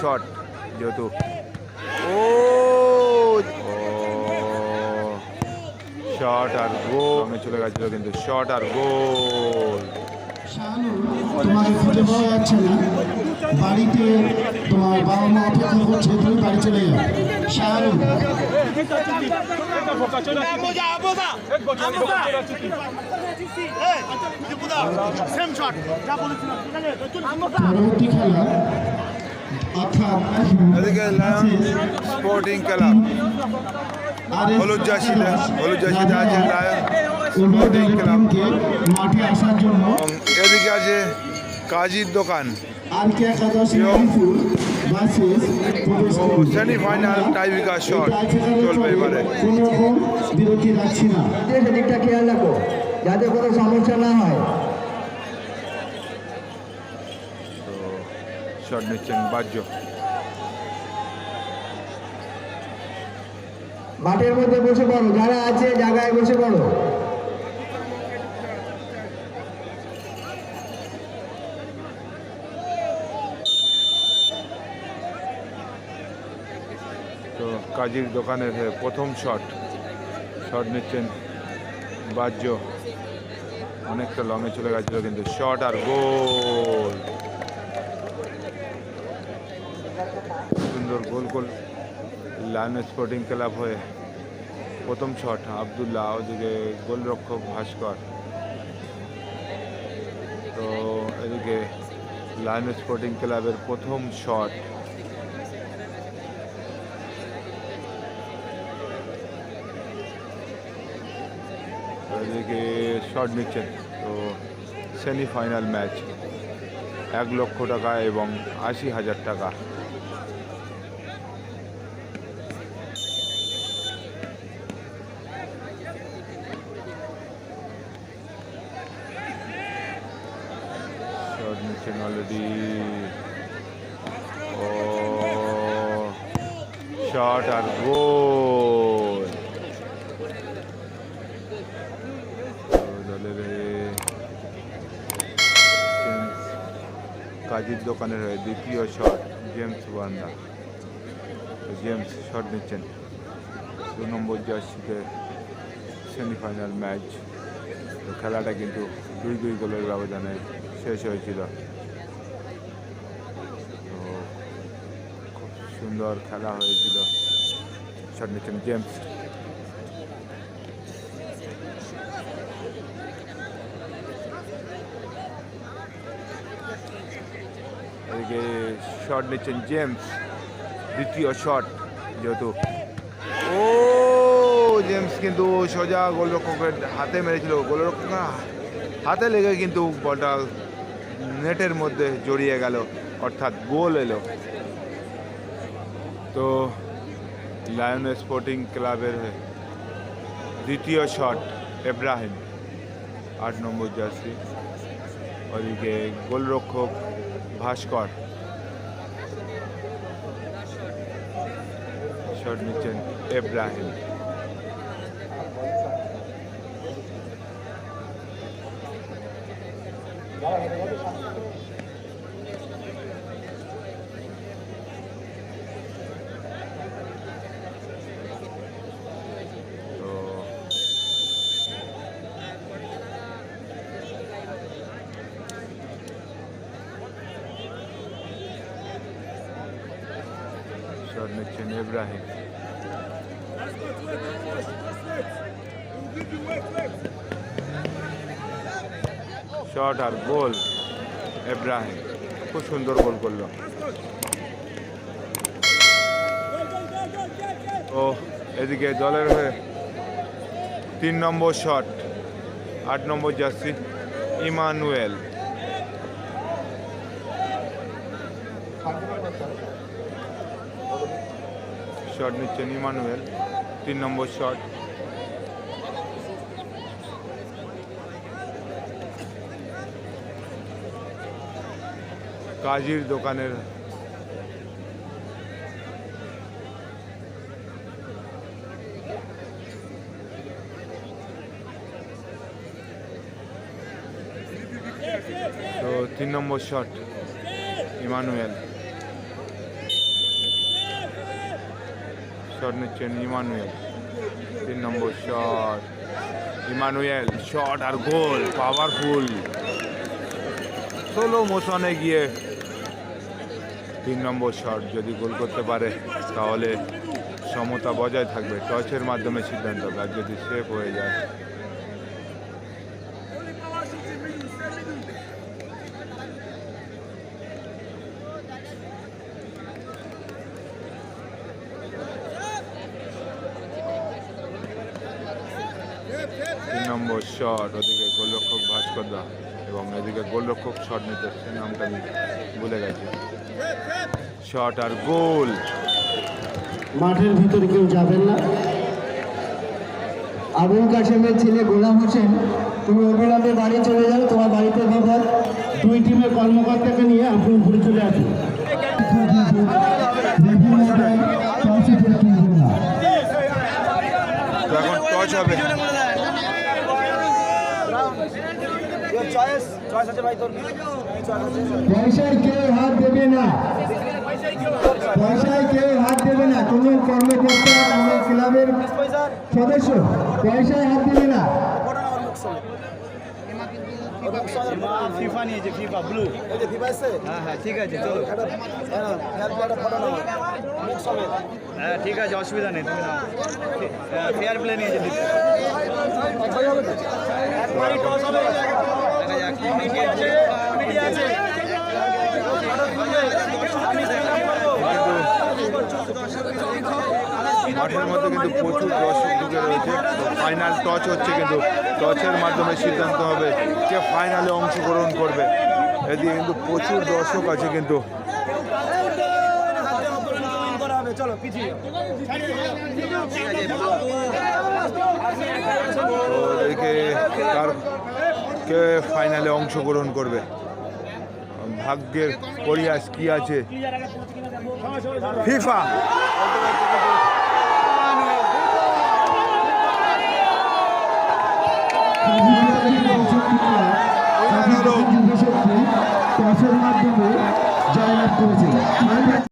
Shot, যেহেতু। ও, shot আর গোল। আমি চলে গেছিল কিন্তু শট আর শাহানু তোমাকে খুঁজে পাওয়া যাচ্ছে না। বাড়িতে তোমার বাবা মা অপেক্ষা করছে, তুমি বাড়ি চলে যাও। শাহানু পরবর্তী স্পোর্টিং ক্লাব হলুদ জার্সিতে হলুদ জার্সিতে আছে স্পোর্টিং ক্লাব আসার জন্য এদিকে আছে কাজীর দোকান আর কে ও সেমিফাইনাল টাইব্রেকার শট চলবে এবারে। কোনো রকম বিরতি রাখছি না। সেদিকটা খেয়াল রাখো যাতে কোনো সমস্যা না হয়। তো শট নিচ্ছেন বাহ্য। মাঠের মধ্যে বসে পড়ো যারা আছে জায়গায় বসে পড়ো তো কাজীর দোকানের হয়ে প্রথম শট। শট নিচ্ছেন বাহ্য। অনেকটা লংয়ে চলে গেছিল কিন্তু শট আর গোল। সুন্দর goal goal lion sporting club হয়ে প্রথম শট, আবদুল্লাহ, ওদিকে গোলরক্ষক ভাস্কর। তো এদিকে লায়ন স্পোর্টিং ক্লাবের প্রথম শট। এদিকে শট নিচ্ছেন তো সেমিফাইনাল ম্যাচ এক লক্ষ টাকা এবং আশি হাজার টাকা শট নিচ্ছেন অলরেডি ও শট আর গোল দলের হয়ে জেমস কাজীর দোকানের হয়ে দ্বিতীয় shot, James Warner James shot নিচ্ছেন। দু নম্বর জার্সিতে সেমিফাইনাল ম্যাচ। খেলাটা কিন্তু দুই দুই গোলের ব্যবধানে শেষ হয়েছিল। তো খুব সুন্দর খেলা হয়েছিল। শট নিচ্ছেন জেমস এদিকে শট নিচ্ছেন জেমস দ্বিতীয় শট যেহেতু। ও জেমস কিন্তু সোজা গোলরক্ষকের হাতে মেরেছিল। গোলরক্ষকের হাতে লেগে কিন্তু বলটা নেটের মধ্যে জড়িয়ে গেল, অর্থাৎ গোল এলো। তো লায়ন স্পোর্টিং ক্লাবের দ্বিতীয় শট এব্রাহিম আট নম্বর জার্সি ওদিকে গোলরক্ষক ভাস্কর। শট নিচ্ছেন এব্রাহিম শট নিচ্ছেন ইব্রাহিম শট আর গোল ইব্রাহিম খুব সুন্দর গোল করল। ও এদিকে দলের হয়ে তিন নম্বর শট আট নম্বর জার্সি ইমানুয়েল শট নিচ্ছেন ইমানুয়েল তিন নম্বর শট। কাজীর দোকানের তো তিন নম্বর শট ইমানুয়েল। শট নিচ্ছেন ইমানুয়েল। তিন নম্বর শট ইমানুয়েল শট আর গোল পাওয়ারফুল সোলো মোশনে গিয়ে তিন নম্বর শট যদি গোল করতে পারে, তাহলে সমতা বজায় থাকবে। টচের মাধ্যমে সিদ্ধান্ত হবে আর যদি সেফ হয়ে যায় তিন নম্বর শট ওদিকে গোলরক্ষক ভাস্কর দা এবং এদিকে গোলরক্ষক শট নিতে সে নামটা আমি ভুলে গেছি। শট আর গোল। মাঠের ভিতরে কেউ যাবেন না। আবুল কাশেমের ছেলে গোলাম হোসেন তুমি অবিলম্বে বাড়ি চলে যাও তোমার বাড়িতে বিপদ দুই টিমের কর্মকর্তাকে নিয়ে আপনি ঘুরে চলে আসুন এখন টচ হবে। পয়সায় কেউ হাত দেবে না পয়সায় কেউ হাত দেবে না কোনো কর্মকর্তা কোনো ক্লাবের সদস্য পয়সায় হাত দেবে না ফিফা নিয়েছে ফিফা ব্লু হ্যাঁ হ্যাঁ ঠিক আছে চলো হ্যাঁ ঠিক আছে অসুবিধা নেই তুমি নাও ফেয়ার প্লে নিয়েছে মাঠের মধ্যে কিন্তু প্রচুর দর্শক ঢুকে রয়েছে। ফাইনাল টচ হচ্ছে কিন্তু। টচের মাধ্যমে সিদ্ধান্ত হবে কে ফাইনালে অংশগ্রহণ করবে। এদিকে কিন্তু প্রচুর দর্শক আছে কিন্তু। চলো কে ফাইনালে অংশগ্রহণ করবে? ভাগ্যের পরিয়াস কি আছে? ফিফা করেছে।